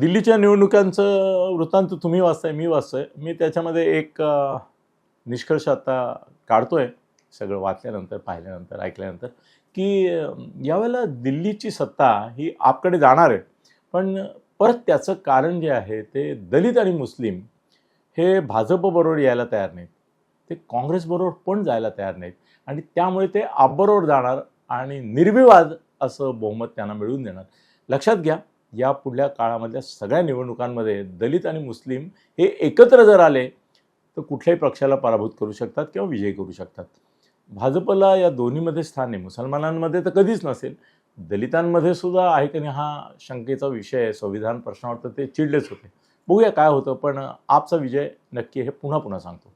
दिल्लीच्या निवडणुकांचं वृत्तांत तुम्ही वाचताय मी वाचतोय. मी त्याच्यामध्ये एक निष्कर्ष आता काढतोय सगळं वाचल्यानंतर पाहिल्यानंतर ऐकल्यानंतर की यावेळेला दिल्लीची सत्ता ही आपकडे जाणार आहे. पण परत त्याचं कारण जे आहे ते दलित आणि मुस्लिम हे भाजपबरोबर यायला तयार नाहीत. ते काँग्रेसबरोबर पण जायला तयार नाहीत. आणि त्यामुळे ते आपबरोबर जाणार आणि निर्विवाद असं बहुमत त्यांना मिळवून देणार. लक्षात घ्या या पुढल्या काळामधल्या सगळ्या निवडणुकांमध्ये दलित आणि मुस्लिम हे एकत्र जर आले तर कुठल्याही पक्षाला पराभूत करू शकतात किंवा विजय करू शकतात. भाजपला या दोन्हीमध्ये स्थान आहे मुसलमानांमध्ये तर कधीच नसेल. दलितांमध्ये सुद्धा आहे की नाही हा शंकेचा विषय आहे संविधान प्रश्नावर तर ते चिडलेच होते. बघूया काय होतं पण आपचा विजय नक्की हे पुन्हा पुन्हा सांगतो.